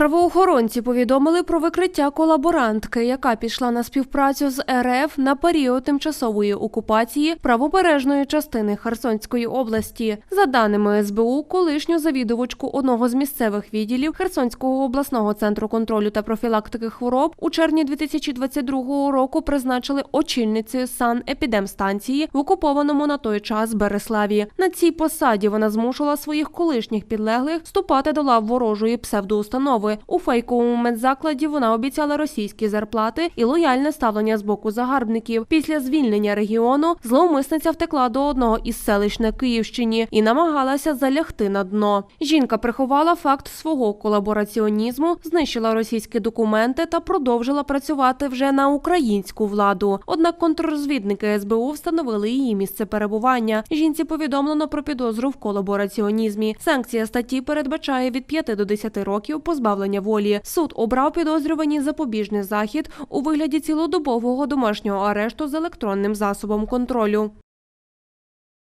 Правоохоронці повідомили про викриття колаборантки, яка пішла на співпрацю з РФ на період тимчасової окупації правобережної частини Херсонської області. За даними СБУ, колишню завідувачку одного з місцевих відділів Херсонського обласного центру контролю та профілактики хвороб у червні 2022 року призначили очільницею санепідемстанції в окупованому на той час Береславі. На цій посаді вона змушувала своїх колишніх підлеглих вступати до лав ворожої псевдоустанови. У фейковому медзакладі вона обіцяла російські зарплати і лояльне ставлення з боку загарбників. Після звільнення регіону зловмисниця втекла до одного із селищ на Київщині і намагалася залягти на дно. Жінка приховала факт свого колабораціонізму, знищила російські документи та продовжила працювати вже на українську владу. Однак контррозвідники СБУ встановили її місце перебування. Жінці повідомлено про підозру в колабораціонізмі. Санкція статті передбачає від 5 до 10 років позбавлення волі. Суд обрав підозрювані запобіжний захід у вигляді цілодобового домашнього арешту з електронним засобом контролю.